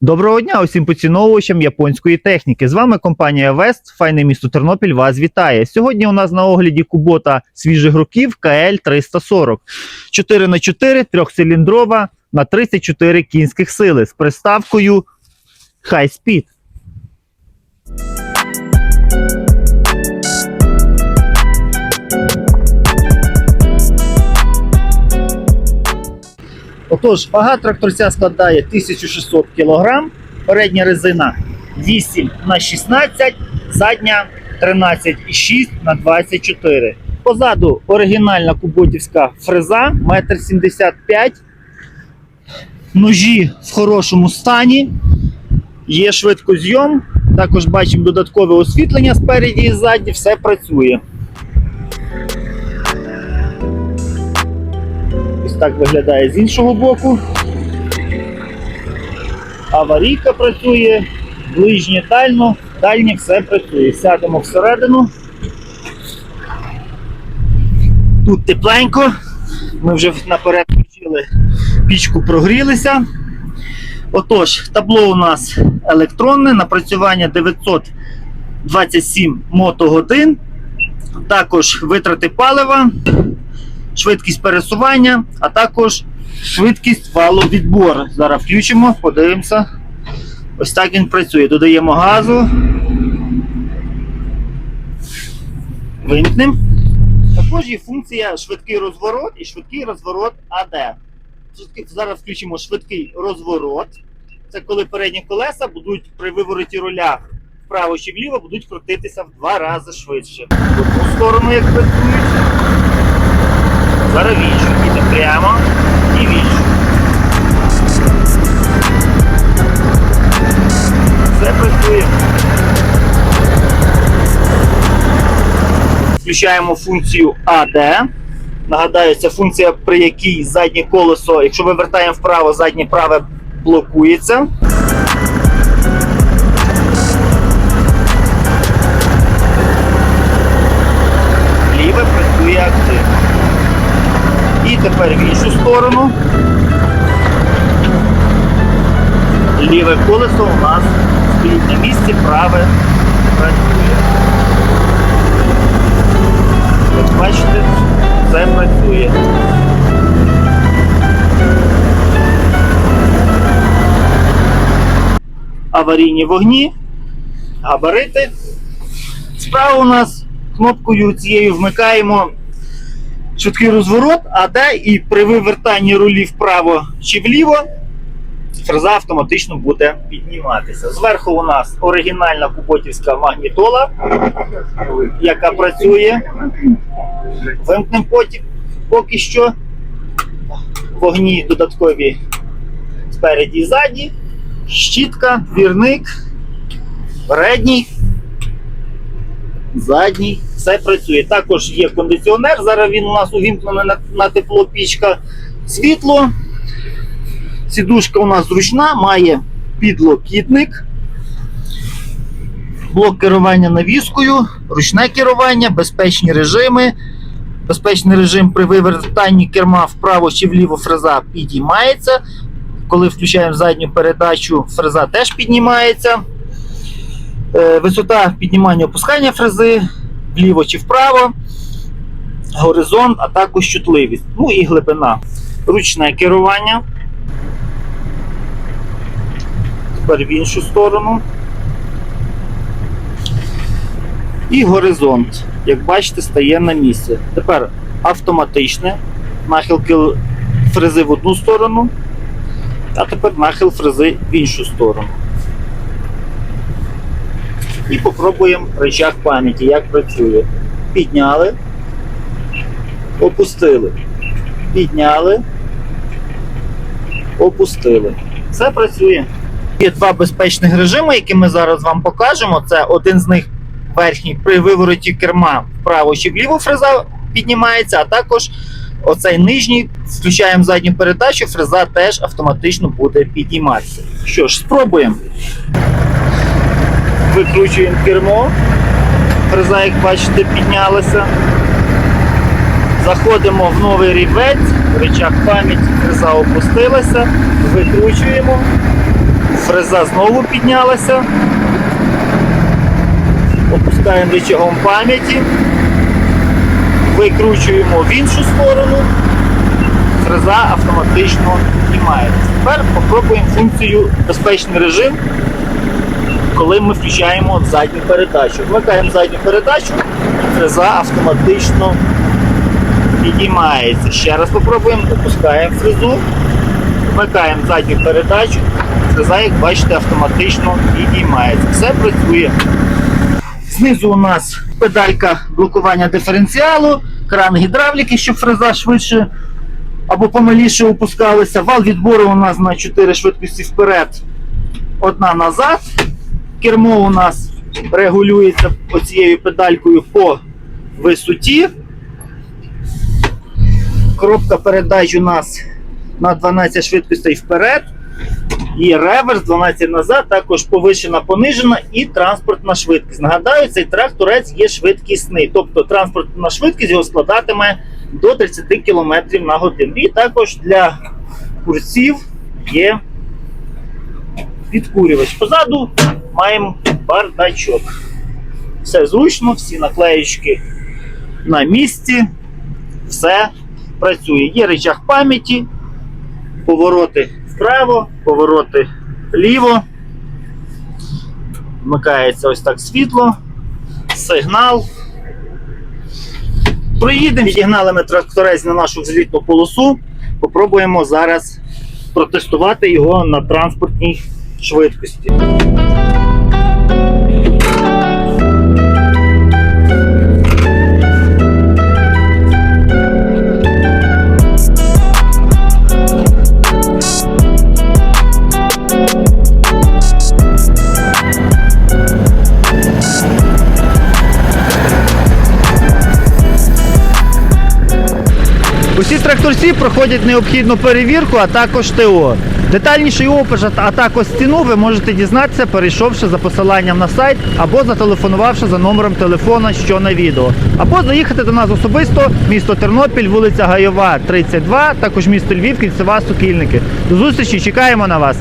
Доброго дня усім поціновувачам японської техніки. З вами компанія Вест, файне місто Тернопіль вас вітає. Сьогодні у нас на огляді кубота свіжих років КЛ 340 4х4 трьохциліндрова на 34 кінських сили з приставкою High Speed. Отож, вага тракторця складає 1600 кг, передня резина 8 на 16, задня 13,6 на 24. Позаду оригінальна куботівська фреза 1,75 м. Ножі в хорошому стані. Є швидкозйом. Також бачимо додаткове освітлення спереді і ззаді, все працює. Так виглядає з іншого боку. Аварійка працює, ближнє дально, дальнє все працює. Сядемо всередину. Тут тепленько. Ми вже наперед включили пічку, прогрілися. Отож, табло у нас електронне, напрацювання 927 мотогодин. Також витрати палива, швидкість пересування, а також швидкість валовідбору. Зараз включимо, подивимося. Ось так він працює. Додаємо газу. Вимкнемо. Також є функція швидкий розворот і швидкий розворот АД. Зараз включимо швидкий розворот. Це коли передні колеса будуть при вивороті руля вправо чи вліво будуть крутитися в два рази швидше. Одну сторону, як працюють. Зараз в іншу. Іде прямо і в іншу. Все працює. Включаємо функцію AD. Нагадаю, це функція, при якій заднє колесо, якщо вивертаємо вправо, заднє праве блокується. Тепер в іншу сторону. Ліве колесо у нас стоїть на місці, праве працює. Як бачите, все працює. Аварійні вогні, габарити. Справа у нас кнопкою цією вмикаємо швидкий розворот, а де і при вивертанні рулі вправо чи вліво фреза автоматично буде підніматися. Зверху у нас оригінальна куботівська магнітола, яка працює. Вимкнемо потім поки що. Вогні додаткові спереді і ззаді, щітка, двірник, передній, задній, все працює. Також є кондиціонер. Зараз він у нас увімкнений на, на тепло пічка, світло. Сідушка у нас зручна, має підлокітник, блок керування навіскою, ручне керування, безпечні режими. Безпечний режим при вивертанні керма вправо чи вліво фреза підіймається. Коли включаємо задню передачу, фреза теж піднімається. Е, Висота піднімання опускання фрези вліво чи вправо, горизонт, а також чутливість. Ну і глибина. Ручне керування. Тепер в іншу сторону. І горизонт, як бачите, стає на місце. Тепер автоматичне. Нахил кил- фрези в одну сторону, а тепер нахил фрези в іншу сторону. І попробуємо рычаг пам'яті, як працює. Підняли, опустили. Підняли, опустили. Все працює. Є два безпечних режими, які ми зараз вам покажемо. Це один з них верхній при вивороті керма вправо чи вліво фреза піднімається, а також оцей нижній включаємо задню передачу, фреза теж автоматично буде підніматися. Що ж, спробуємо. Викручуємо кермо. Фреза, як бачите, піднялася. Заходимо в новий рівець, рычаг пам'яті, фреза опустилася, викручуємо. Фреза знову піднялася. Опускаємо рычагом пам'яті. Викручуємо в іншу сторону. Фреза автоматично піднімається. Тепер попробуємо функцію безпечний режим, коли ми включаємо задню передачу. Вмикаємо задню передачу, фреза автоматично піднімається. Ще раз попробуємо, опускаємо фрезу, вмикаємо задню передачу, фреза, як бачите, автоматично піднімається. Все працює. Знизу у нас педалька блокування диференціалу, кран гідравліки, щоб фреза швидше або помаліше опускалася. Вал відбору у нас на 4 швидкості вперед, одна назад. Кермо у нас регулюється оцією педалькою по висоті. Коробка передач у нас на 12 швидкостей вперед. І реверс 12 назад, також повишена, понижена і транспортна швидкість. Нагадаю, цей тракторець є швидкісний, тобто транспортна швидкість його складатиме до 30 км на годину. І також для курсів є підкурювач. Позаду маємо бардачок. Все зручно, всі наклеєчки на місці, все працює. Є рычаг пам'яті, повороти вправо, повороти вліво. Вмикається ось так світло, сигнал. Проїдемо, відігнали ми тракторець на нашу взлітну полосу. Попробуємо зараз протестувати його на транспортній швидкості. Усі тракторці проходять необхідну перевірку, а також ТО. Детальніший опис, а також ціну ви можете дізнатися, перейшовши за посиланням на сайт або зателефонувавши за номером телефона, що на відео. Або заїхати до нас особисто, місто Тернопіль, вулиця Гайова, 32, також місто Львів, кільцева Сокільники. До зустрічі, чекаємо на вас.